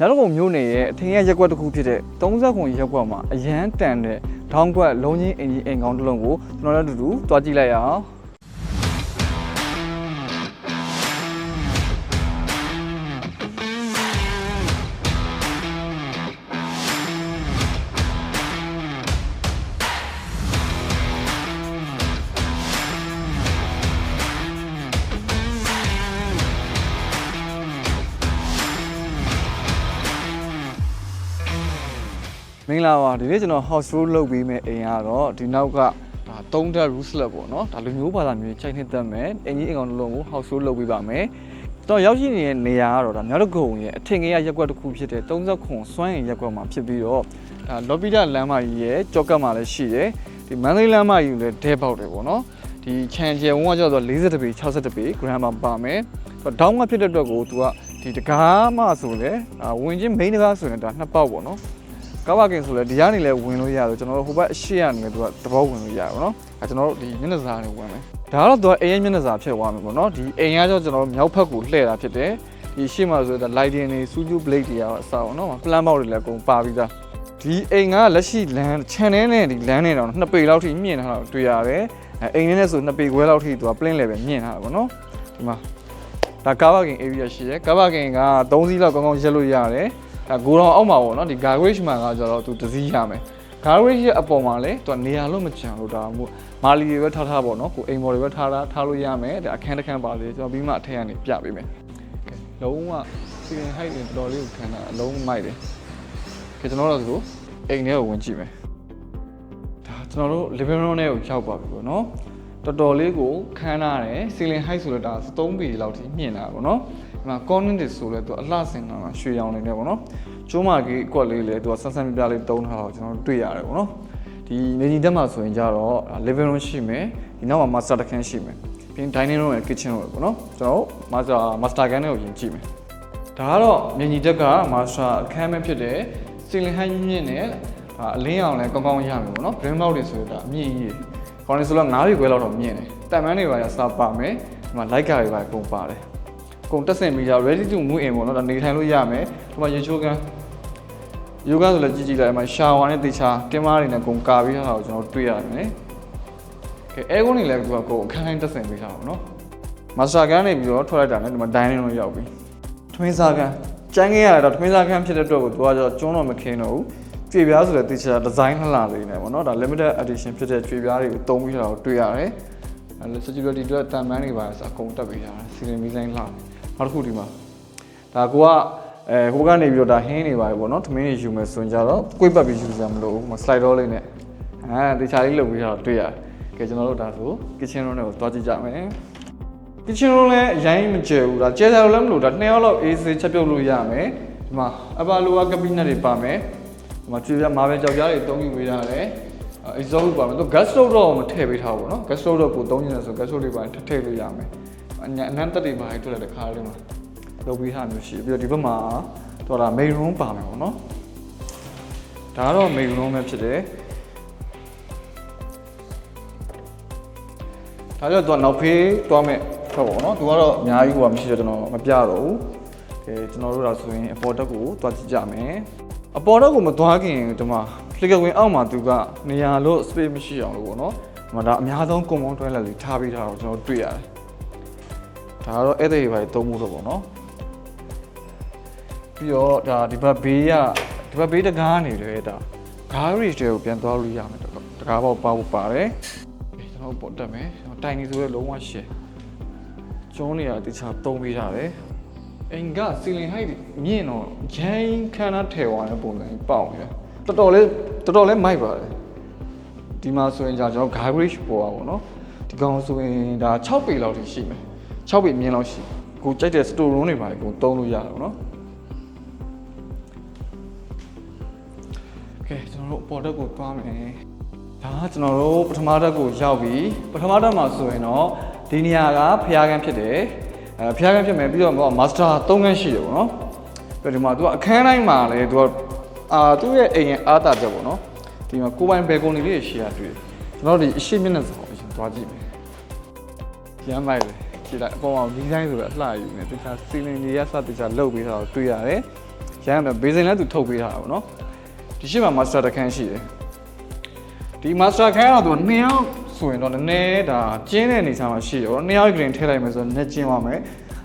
ညောင်ကုန်းမျိုးနယ်ရဲ့အထင်ရရက်ကွက်တစ်ခုဖြစ်တဲ့30ခုရက်ကွက်မှာအရန်တန်တဲ့ထောင်းကွက်လုံးချင်းအင်ကြီးအိမ်ကောင်းတစ်လုံးကိုကျွန်တော်တို့အတူတူတွားကြည့်လိုက်ရအောင် င်္ဂလာပါဒီနေ့ကျွန်တော် house tour လုပ်ပေးမယ့်အိမ်ကတော့ဒီနောက်ကဒါ3ဓာတ် roof slab ပေါ့နော်ဒါလူမျိုးဘာသာမျိုးချိန်နှစ်သက်မယ်အင်ကြီးအိမ်ကောင်းတစ်လုံးကို house tour လုပ်ပေးပါမယ်ကျွန်တော်ရောက်ရှိနေတဲ့နေရာကတော့ဒါမြောက်တကုံရဲ့အထင်ကြီးရက်ကွက်တစ်ခုဖြစ်တဲ့30ခွန်စွမ်းရင်ရက်ကွက်မှာဖြစ်ပြီးတော့ဒါလော်ပီတာလမ်းမကြီးရဲ့ကြောက်ကတ်မှာလည်းရှိတယ်ဒီမန္တလေးလမ်းမကြီးကိုလည်းဒဲပေါက်တယ်ပေါ့နော်ဒီခြံကျယ်ဝန်းကကျတော့40ပေ60ပေ gram မှာပါမယ်ဒေါင်းကဖြစ်တဲ့အတွက်ကိုသူကဒီတကားမှဆိုလဲအာဝင်ချင်း main တကားဆိုရင်ဒါနှစ်ပေါက်ပေါ့နော် ကားပါကင်ဆိုလဲဒီကနေလဲဝင်လို့ရတယ်ကျွန်တော်တို့ဟိုဘက်အရှိကနေသူကတဘောဝင်လို့ရတယ်ဗောနော်အဲကျွန်တော်တို့ဒီမျက်နှာစာနဲ့ဝင်မယ်ဒါကတော့သူကအိမ်ရဲ့မျက်နှာစာဖြစ်သွားမယ်ဗောနော်ဒီအိမ်ကကြောကျွန်တော်တို့မြောက်ဘက်ကိုလှည့်တာဖြစ်တယ်ဒီရှေ့မှာဆိုတော့ lighting တွေ studio blade တွေရောအစားဗောနော် plan box တွေလည်းအကုန်ပါပြီးသားဒီအိမ်ကလက်ရှိလမ်း channel နဲ့ဒီလမ်းနဲ့တော့နှစ်ပေလောက်ထိမြင့်ထားတာတွေ့ရတယ်အဲအိမ်နဲ့ဆိုနှစ်ပေခွဲလောက်ထိသူက plane level မြင့်ထားတာဗောနော်ဒီမှာဒါကားပါကင် area ရှိတယ်ကားပါကင်က3စီးလောက်ကောင်းကောင်းရက်လို့ရတယ် အဲဂိုတော်အောက်မှာပေါ့နော်ဒီ garage မှာကကျတော့သူတစ်စီးရမယ် garage ရဲ့အပေါ်မှာလည်းသူကနေရာလို့မကြံလို့ဒါမှမဟုတ်မာလီတွေပဲထားထားပေါ့နော်ကိုအိမ်ပေါ်တွေပဲထားထားထားလို့ရမယ်ဒါအခန်းတစ်ခန်းပါလေကျွန်တော်ပြီးမှအထက်ကနေပြပေးမယ်ကဲလုံးဝစီရင် height တွေတော်တော်လေးကိုခံတာအလုံးမိုက်တယ်ကဲကျွန်တော်တို့ဆိုအိမ်ထဲကိုဝင်ကြည့်မယ်ဒါကျွန်တော်တို့ living room ထဲကိုရောက်ပါပြီပေါ့နော်တော်တော်လေးကိုခန်းထားတယ် ceiling height ဆိုတော့ဒါ3ပေလောက်ထိမြင့်တာပေါ့နော် ဒီမှာ corner တွေဆိုလဲသူအလှဆင်တာရွှေရောင်နေတယ်ပေါ့နော်ကျိုးမကြီးအကွက်လေးလေသူကဆန်းဆန်းပြပြလေးတုံးထားတော့ကျွန်တော်တို့တွေ့ရတယ်ပေါ့နော်ဒီနေကြီးတက်မှာဆိုရင်ကြတော့ living room ရှိမယ်ဒီနောက်မှာ master တစ်ခန်းရှိမယ်ပြီးရင် dining room နဲ့ kitchen room ပေါ့နော်ကျွန်တော်တို့ master master ခန်းတွေကိုယင်ကြည့်မယ်ဒါကတော့မြင်ကြီးတက်က master အခန်းပဲဖြစ်တယ် ceiling height မြင့်နဲ့ဒါအလင်းအောင်လည်းကောင်းကောင်းရမယ်ပေါ့နော် brain box တွေဆိုတော့ဒါအမြင့်ကြီးခေါင်းလေးဆိုတော့9ပြီခွဲလောက်တော့မြင့်တယ်တန်မန်းတွေပါရစပါမယ်ဒီမှာ light ကာတွေပါအကုန်ပါတယ်အ ကုန်တက်ဆင်ပြီးကြ ready to move in ပေါ့နော်ဒါနေထိုင်လို့ရမယ်ဒီမှာရေချိုးကန်ယောဂဆိုလည်းကြည့်ကြည့်လိုက်အမှရှာဝါနဲ့တေချာကင်မရာတွေနဲ့ကုန်ကာပြီးထားတာကိုကျွန်တော်တွေ့ရတယ်။ကဲအဲကွန်းနေလည်းသူကကိုအခန်းတိုင်းတက်ဆင်ပေးထားတာပေါ့နော်။မာစတာကန်နေပြီးတော့ထွက်လိုက်တာနဲ့ဒီမှာဒိုင်းနေတော့ရောက်ပြီ။ထွင်းစားကန်ကျန်းခဲ့ရတော့ထွင်းစားကန်ဖြစ်တဲ့အတွက်ကိုသူကကျတော့ကျွန်းတော့မခင်းတော့ဘူး။ကြွေပြားဆိုလည်းတေချာဒီဇိုင်းလှလှလေးနဲ့ပေါ့နော်။ဒါ limited edition ဖြစ်တဲ့ကြွေပြားတွေကိုတုံးပြီးထားတာကိုတွေ့ရတယ်။အဲ security အတွက်တန်ပန်းတွေပါအကုန်တက်ပေးထားတာ။ ceiling design လှတယ်။ နောက်တစ်ခုဒီမှာဒါကိုကအဲဟိုကနေပြီးတော့ဒါဟင်းနေပါပြီပေါ့နော်သမင်းတွေယူမယ်ဆိုရင်ကြတော့ကိုယ်ပတ်ပြီးယူစရာမလိုဘူးမစလိုက်တော့လေးနဲ့အဲတေချာလေးလုပ်ပြီးတော့တွေ့ရတယ်ကဲကျွန်တော်တို့ဒါဆို kitchen room တွေကိုတွားကြည့်ကြမယ် kitchen room လည်းအရင်မကျဲဘူးဒါကျဲတယ်လည်းမလို့ဒါနှစ်ယောက်လောက်အေးစေးချက်ပြုတ်လို့ရမယ်ဒီမှာအပါလိုကကပီနက်တွေပါမယ်ဒီမှာကျွေးပြမာပဲကြောက်ကြားတွေတုံးယူပေးရတယ်အဲ exhaust ပါမယ်သူ gas stove တော့မထည့်ပေးထားဘူးပေါ့နော် gas stove တော့ကိုတုံးနေတယ်ဆို gas stove တွေပါထည့်ထည့်လို့ရမယ် အညာအနမ်းတက်တွေပါให้တွေ့လိုက်တဲ့ခါလေးမှာလုပ်ပြီးထားမျိုးရှိပြီးတော့ဒီဘက်မှာတော့ဒါ main room ပါမယ်ပေါ့နော်ဒါကတော့ main room ပဲဖြစ်တယ်ဒါကြောင့်သူကနောက်ဖေးတွားမဲ့ထွက်ပေါ့နော်သူကတော့အများကြီးဟိုကမရှိတော့ကျွန်တော်မပြတော့ဘူးကဲကျွန်တော်တို့ဒါဆိုရင်အပေါ်တက်ကိုတွားကြည့်ကြမယ်အပေါ်တက်ကိုမတွားခင်ဒီမှာ flicker wing အောက်မှာသူကနေရာလို့ space မရှိအောင်လို့ပေါ့နော်ဒီမှာဒါအများဆုံး common toilet လေးထားပေးထားတော့ကျွန်တော်တွေ့ရတယ် ဒါကတော့ဧည့်သည်တွေပါတုံးမှုတော့ပေါ့နော် ပြီးတော့ဒါဒီဘက်ဘေးကဒီဘက်ဘေးတကားနေတယ်ဒါ garage တွေကိုပြန်သွားလို့ရမယ်တော့တကားပေါက်ပါဖို့ပါတယ်ကျွန်တော်ပေါ်တက်မယ်တိုင်နေဆိုရဲလုံးဝရှယ်ကျုံးနေရတခြားတုံးပေးထားတယ်အင်ကစီလင်ဟိုက်မြင့်တော့ရန်ခန်းသားထဲဝါတဲ့ပုံစံကြီးပေါက်နေတယ်တော်တော်လေးတော်တော်လေးမိုက်ပါတယ်ဒီမှာဆိုရင်じゃကျွန်တော် garage ပေါ်ပါဘောเนาะဒီကောင်ဆိုရင်ဒါ6ပေလောက်ထိရှိမယ် 6ပေအမြင့်လောက်ရှိကိုကြိုက်တဲ့ store room တွေပါလေကိုသုံးလို့ရတယ်ပေါ့နော်ကဲကျွန်တော်တို့ပေါ်တက်ကိုသွားမယ်ဒါကျွန်တော်တို့ပထမတက်ကိုရောက်ပြီပထမတက်မှာဆိုရင်တော့ဒီနေရာကဖျားခန်းဖြစ်တယ်အဲဖျားခန်းဖြစ်မယ်ပြီးတော့ဟိုမာစတာ၃ခန်းရှိတယ်ပေါ့နော်ပြီးတော့ဒီမှာသူကအခန်းတိုင်းမှာလေသူကအာသူ့ရဲ့အိမ်ရဲ့အားတာချက်ပေါ့နော်ဒီမှာကိုပိုင်ဘယ်ကွန်တွေလေးရှေ့ရတွေ့ကျွန်တော်ဒီအရှိမျက်နှာစာကိုအရင်သွားကြည့်မယ်ရမ်းလိုက်တယ် ကြည့်လိုက်အပေါ်မှာဒီဇိုင်းဆိုတော့အလှယူနေတခြားစီလင်ကြီးရစတခြားလုတ်ပြီးတော့တွေ့ရတယ်ရမ်းမယ်ဘေးစင်လည်းသူထုတ်ပေးထားတာပေါ့နော်ဒီရှိမှာ master တစ်ခန်းရှိတယ်ဒီ master ခန်းကတော့သူနှစ်ယောက်ဆိုရင်တော့နည်းနည်းဒါကျင်းတဲ့အနေအထားမှာရှိတယ်ပေါ့နော်နှစ်ယောက်ကလေးထည့်လိုက်မယ်ဆိုတော့နည်းကျင်းသွားမယ်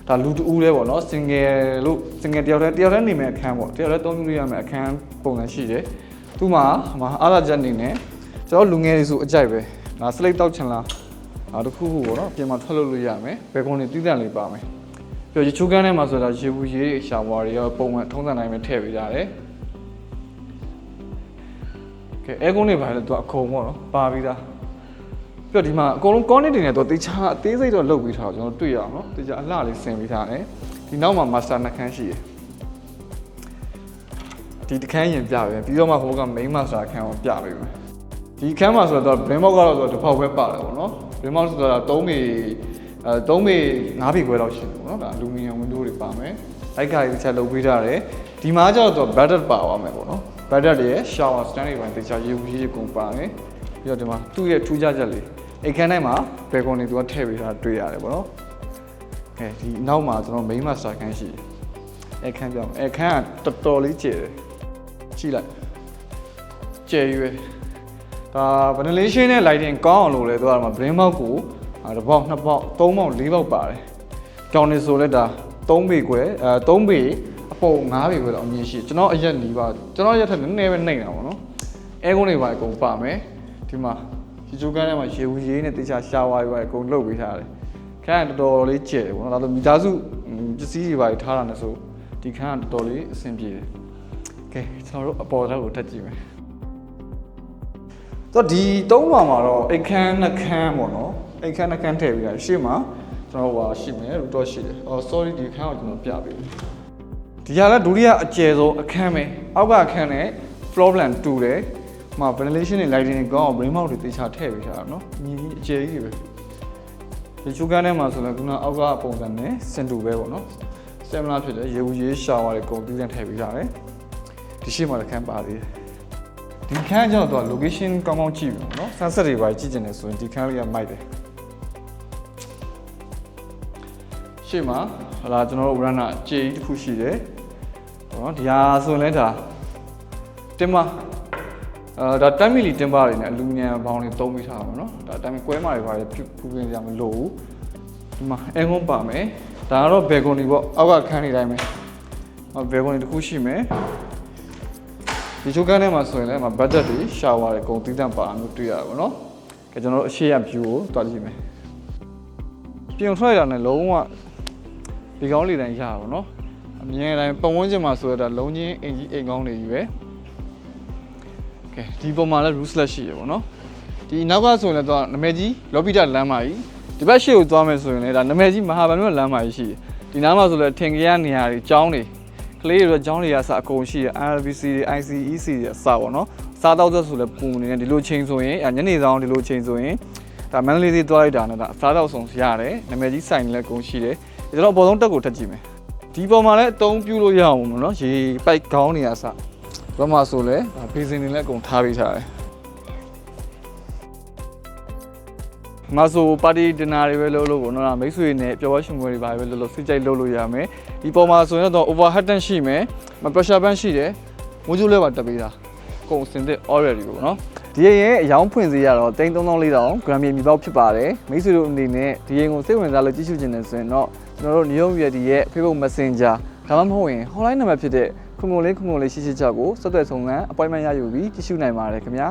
ဒါလူတူဦးလဲပေါ့နော် single လို့ single တယောက်တည်းတယောက်တည်းနေမယ်အခန်းပေါ့တယောက်တည်းသုံးလို့ရမယ်အခန်းပုံစံရှိတယ်သူ့မှာဟိုမှာအားသာချက်အနေနဲ့ကျွန်တော်လူငယ်တွေဆိုအကြိုက်ပဲဒါ slate တောက်ချင်လား ဒါတစ်ခုခုပေါ့နော်ပြင်မှာထွက်လို့လို့ရမယ်ဘယ်ကုန်းနေတည်တံ့လေးပါမယ်ပြီးတော့ရေချိုးကန်းထဲမှာဆိုတာရေဘူးရေတွေရှာဝါတွေရောပုံမှန်ထုံးစံတိုင်းပဲထည့်ပေးကြတယ်ကဲအဲကုန်းတွေပါလေသူကအခုံပေါ့နော်ပါပြီးသားပြီးတော့ဒီမှာအကုန်လုံး connect တွေနဲ့တော့တေချာအသေးစိတ်တော့လုပ်ပြီးထားတော့ကျွန်တော်တွေ့ရအောင်နော်တေချာအလှလေးဆင်ပြီးထားတယ်ဒီနောက်မှာ master နှခမ်းရှိတယ်ဒီတစ်ခန်းရင်ပြပဲပြီးတော့မှဟိုက main master အခန်းကိုပြပေးမယ်ဒီအခန်းမှာဆိုတော့ brain box ကတော့တစ်ပေါက်ပဲပါတယ်ပေါ့နော် brain box ဆိုတာ3ပေအဲ3ပေ5ပေခွဲလောက်ရှိတယ်ပေါ့နော်ဒါ aluminum window တွေပါမယ်အိုက်ကလေးတစ်ချက်လုပ်ပေးထားတယ်ဒီမှာကျတော့ battery ပါသွားမယ်ပေါ့နော် battery တွေရဲ့ shower stand တွေပိုင်းတေချာရေဘူးကြီးတွေကုန်ပါတယ်ပြီးတော့ဒီမှာသူ့ရဲ့ထူးခြားချက်လေးအိတ်ခန်းထဲမှာဘယ်ကုန်နေသူကထည့်ပေးထားတွေ့ရတယ်ပေါ့နော်ကဲဒီနောက်မှာကျွန်တော် main master ခန်းရှိတယ်အဲ့ခန်းပြောင်းအဲ့ခန်းကတော်တော်လေးကျယ်တယ်ကြည့်လိုက်ကျယ်ရွယ် ဒါ ventilation နဲ့ lighting ကောင်းအောင်လို့လဲသူကမှာ brain box ကိုအာတစ်ပေါက်နှစ်ပေါက်သုံးပေါက်လေးပေါက်ပါတယ်ကြောင်နေဆိုလဲဒါ3ပေခွဲအဲ3ပေအပုံ9ပေခွဲတော့အမြင်ရှိတယ်ကျွန်တော်အရက်နီးပါကျွန်တော်ရက်ထက်နည်းနည်းပဲနှိမ့်တာပေါ့နော်အဲကုန်းတွေပါအကုန်ပါမယ်ဒီမှာရေချိုးကန်းထဲမှာရေဘူးရေးနဲ့တေချာရှာဝါတွေပါအကုန်လုပ်ပေးထားတယ်ခန်းကတော်တော်လေးကျယ်တယ်ပေါ့နော်ဒါဆိုမိသားစုပစ္စည်းတွေပါထားတာနဲ့ဆိုဒီခန်းကတော်တော်လေးအဆင်ပြေတယ်ကဲကျွန်တော်တို့အပေါ်ထပ်ကိုထပ်ကြည့်မယ် တော့ဒီသုံးပါမှာတော့အိတ်ခမ်းနှခမ်းပေါ့နော်အိတ်ခမ်းနှခမ်းထည့်ပြီးတာရှေ့မှာကျွန်တော်ဟိုဟာရှိမယ်ရူတော့ရှိတယ်အော် sorry ဒီခမ်းကိုကျွန်တော်ပြပေးမယ်ဒီဟာကဒုတိယအကျယ်ဆုံးအခန်းပဲအောက်ကအခန်းနဲ့ floor plan တူတယ်ဟိုမှာ ventilation နဲ့ lighting တွေကောင်းအောင် brain mount တွေတေချာထည့်ပေးထားတာနော်ညီကြီးအကျယ်ကြီးပဲဒီချူကန်းထဲမှာဆိုလည်းခုနအောက်ကပုံစံနဲ့စင်တူပဲပေါ့နော်စင်မလာဖြစ်တယ်ရေဘူးရေရှာဝါတွေကုန်တူးတန်းထည့်ပေးထားတယ်ဒီရှေ့မှာလည်းခန်းပါသေးတယ် ဒီခန်းကျတော့သူက location ကောင်းကောင်းကြည့်ပြီပေါ့နော် sunset တွေပါကြည့်ကျင်တယ်ဆိုရင်ဒီခန်းလေးကမိုက်တယ်ရှေ့မှာဟလာကျွန်တော်တို့ runner ကြေးတစ်ခုရှိတယ်ဟောဒီဟာဆိုရင်လည်းဒါတင်ပါအဲဒါ10 mm တင်ပါတွေနဲ့အလူမီနီယံဘောင်းတွေသုံးပြီးထားပါတော့ဒါ10 mm ကွဲမာတွေပါလေပြုပူပင်းကြမလို့ဘူးဒီမှာအဲကွန်ပါမယ်ဒါကတော့ဘယ်ကွန်ဒီပေါ့အောက်ကခန်းနေတိုင်းပဲဟောဘယ်ကွန်ဒီတစ်ခုရှိမယ် ဒီချိုးကန်းထဲမှာဆိုရင်လည်းမဘတ်ဂျက်တွေရှာဝါတွေအကုန်သီးသန့်ပါမျိုးတွေ့ရတာပေါ့နော်။ကဲကျွန်တော်တို့အရှိရ view ကိုတွားကြည့်မယ်။ပြင်ထွက်ရတာနဲ့လုံးဝဒီကောင်းလေးတိုင်းရတာပေါ့နော်။အမြင်တိုင်းပတ်ဝန်းကျင်မှာဆိုရတာလုံးချင်းအင်ကြီးအိမ်ကောင်းတွေကြီးပဲ။ကဲဒီပုံမှာလည်း rootless ရှိရပေါ့နော်။ဒီနောက်ကဆိုရင်လည်းတော့နမဲကြီးလော်ပီတာလမ်းမကြီးဒီဘက်ရှေ့ကိုသွားမယ်ဆိုရင်လည်းဒါနမဲကြီးမဟာဗန်မြို့လမ်းမကြီးရှိတယ်။ဒီနားမှာဆိုလည်းထင်ကြရနေရာတွေကျောင်းတွေ ကလေးတွေတော့ကျောင်းတွေကစအကုန်ရှိတယ် RBC တွေ ICEC တွေအစပေါ့နော်စားတော့သက်ဆိုလည်းပုံနေတယ်ဒီလိုချိန်ဆိုရင်ညနေဆောင်ဒီလိုချိန်ဆိုရင်ဒါမန္တလေးသေးသွားလိုက်တာနဲ့ဒါစားတော့ဆောင်ရတယ်နာမည်ကြီးဆိုင်လည်းအကုန်ရှိတယ်ကျွန်တော်အပေါ်ဆုံးတက်ကိုထပ်ကြည့်မယ်ဒီပေါ်မှာလည်းအသုံးပြုလို့ရအောင်ပေါ့နော်ရေပိုက်ခေါင်းနေရစဘာမှဆိုလဲဒါဘေးစင်တွေလည်းအကုန်ထားပေးထားတယ် မဆိုပါတီဒနာတွေပဲလုပ်လို့ပေါ့နော်ဒါမိတ်ဆွေနဲ့ပျော်ပွဲရှင်ပွဲတွေပါပဲလုပ်လို့စိတ်ကြိုက်လုပ်လို့ရမယ်ဒီပေါ်မှာဆိုရင်တော့ overhead tank ရှိမယ်မ pressure ban ရှိတယ်မိုးကြိုးလဲပါတက်ပေးတာကုန်စင်တဲ့ already ပေါ့နော်ဒီရင်ရဲ့အယောင်ဖွင့်စေးရတော့334000 gram မြေပေါက်ဖြစ်ပါတယ်မိတ်ဆွေတို့အနေနဲ့ဒီရင်ကိုစိတ်ဝင်စားလို့ကြည့်ရှုခြင်းနဲ့ဆိုရင်တော့ကျွန်တော်တို့ New York ရဲ့ Facebook Messenger ဒါမှမဟုတ်ရင် hotline နံပါတ်ဖြစ်တဲ့ခုံခုံလေးခုံခုံလေးရှိရှိချက်ကိုဆက်သွယ်ဆောင်လန်း appointment ရယူပြီးကြည့်ရှုနိုင်ပါတယ်ခင်ဗျာ